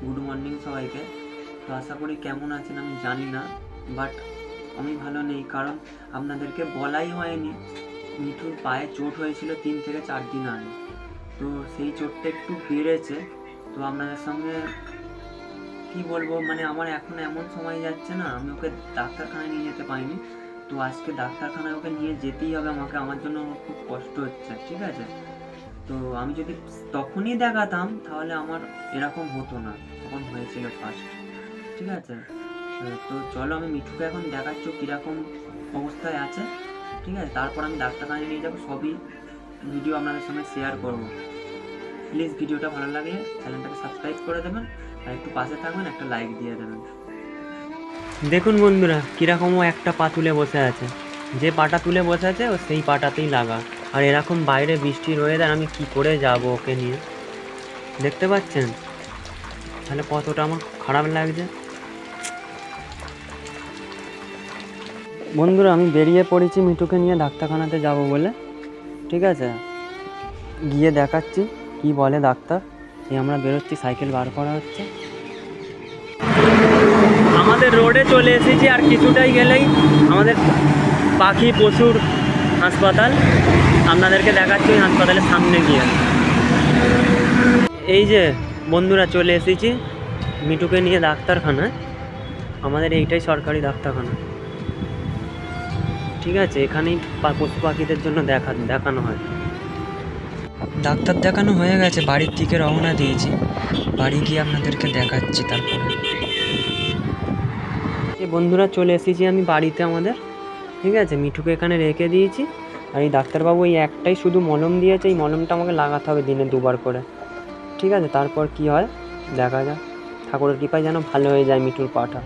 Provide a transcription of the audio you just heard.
Good morning সবাইকে। তো আশা করি কেমন আছেন আমি জানি না বাট আমি ভালো নেই কারণ আপনাদেরকে বলাই হয়নি। মিঠুর পায়ে চোট হয়েছিল তিন থেকে চার দিন আগে। তো সেই চোটটা একটু বেড়েছে। তো আপনাদের সঙ্গে কি বলব মানে আমার এখন এমন সময় যাচ্ছে না, আমি ওকে ডাক্তারখানায় নিয়ে যেতে পারিনি। তো আজকে ডাক্তারখানায় ওকে নিয়ে যেতেই হবে আমাকে, আমার জন্য খুব কষ্ট হচ্ছে, ঠিক আছে? তো আমি যদি তখনই দেখাতাম, তাহলে আমার এরকম হতো না। তখন হয়েছিল ফার্স্ট ঠিক আছে? তো চলো আমি মিঠুকে এখন দেখাচ্ছ কীরকম অবস্থায় আছে। ঠিক আছে? তারপর আমি ডাক্তারখানায় নিয়ে যাব, সবই ভিডিও আপনাদের সঙ্গে শেয়ার করব। প্লিজ ভিডিওটা ভালো লাগলে চ্যানেলটাকে সাবস্ক্রাইব করে দেবেন, আর একটু পাশে থাকবেন, একটা লাইক দিয়ে দেবেন। দেখুন বন্ধুরা কীরকম ও একটা পা তুলে বসে আছে। যে পাটা তুলে বসে আছে, ও সেই পাটাতেই লাগা। আর এরকম বাইরে বৃষ্টির ওয়েদার আমি কি করে যাব ওকে নিয়ে? দেখতে পাচ্ছেন? তাহলে কতটা আমার খারাপ লাগছে। বন্ধুরা, আমি বেরিয়ে পড়েছি মিঠুকে নিয়ে ডাক্তারখানাতে যাব বলে। ঠিক আছে? গিয়ে দেখাচ্ছি, কি বলে ডাক্তার। এই আমরা বেরোচ্ছি, সাইকেল বার করা হচ্ছে। আমাদের রোডে চলে এসেছি, আর কিছুটাই গেলেই আমাদের পাখি, পশুর হাসপাতাল। আপনাদেরকে দেখাচ্ছি ওই হাসপাতালের সামনে গিয়ে। এই যে বন্ধুরা চলে এসেছি মিটুকে নিয়ে ডাক্তারখানায়। আমাদের এইটাই সরকারি ডাক্তারখানা। ঠিক আছে, এখানেই পশু পাখিদের জন্য দেখা, দেখানো হয়। ডাক্তার দেখানো হয়ে গেছে, বাড়ির দিকে রওনা দিয়েছি। বাড়ি গিয়ে আপনাদেরকে দেখাচ্ছি তারপরে। বন্ধুরা চলে এসেছি আমি বাড়িতে আমাদের। ঠিক আছে? মিঠুকে এখানে রেখে দিয়েছি। আর এই ডাক্তারবাবু এই একটাই শুধু মলম দিয়েছে। এই মলমটা আমাকে লাগাতে হবে দিনে দুবার করে। ঠিক আছে? তারপর কি হয়? দেখা যাক। ঠাকুরের কৃপায় যেন ভালো হয়ে যায় মিঠুর পাটা।